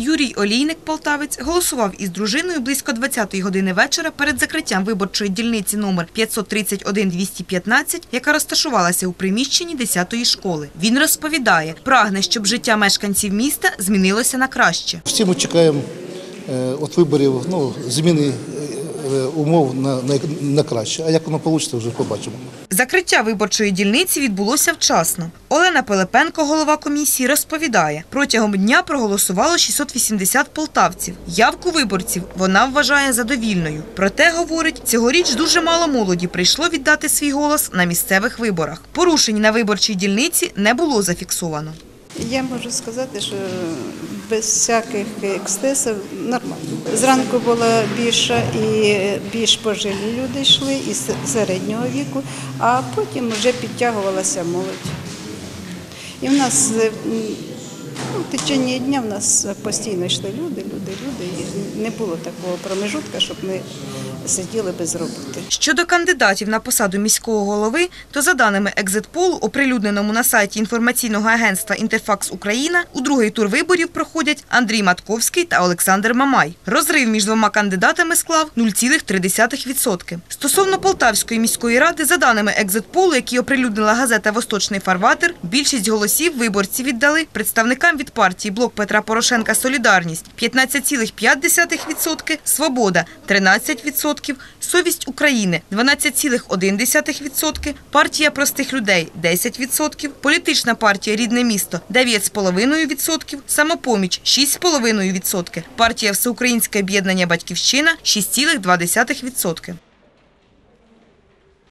Юрій Олійник, полтавець, голосував із дружиною близько 20-ї години вечора перед закриттям виборчої дільниці номер 531-215, яка розташувалася у приміщенні 10-ї школи. Він розповідає, прагне, щоб життя мешканців міста змінилося на краще. Всі ми чекаємо е, від виборів ну, зміни е, умов на, на, на краще. А як воно вийде, вже побачимо. Закриття виборчої дільниці відбулося вчасно. Олена Пилипенко, голова комісії, розповідає, протягом дня проголосувало 680 полтавців. Явку виборців вона вважає задовільною. Проте, говорить, цьогоріч дуже мало молоді прийшло віддати свій голос на місцевих виборах. Порушень на виборчій дільниці не було зафіксовано. Я можу сказати, що без всяких ексцесів нормально. Зранку було більше і більш пожилі люди йшли і середнього віку, а потім вже підтягувалася молодь. І в нас е, ну, в течение дня в нас постійно йшли люди, люди, люди. І не було такого промежутка, щоб ми сиділи без роботи. Щодо кандидатів на посаду міського голови, то за даними екзитполу, оприлюдненому на сайті інформаційного агентства Інтерфакс Україна, у другий тур виборів проходять Андрій Матковський та Олександр Мамай. Розрив між двома кандидатами склав 0,3%. Стосовно Полтавської міської ради, за даними екзитполу, які оприлюднила газета Восточний фарватер, більшість голосів виборці віддали представникам від партії Блок Петра Порошенка Солідарність 15,5%, Свобода 13%, Совість України 12,1%, партія простих людей 10%, політична партія Рідне місто 9,5%, самопоміч 6,5%, партія Всеукраїнське об'єднання Батьківщина 6,2%.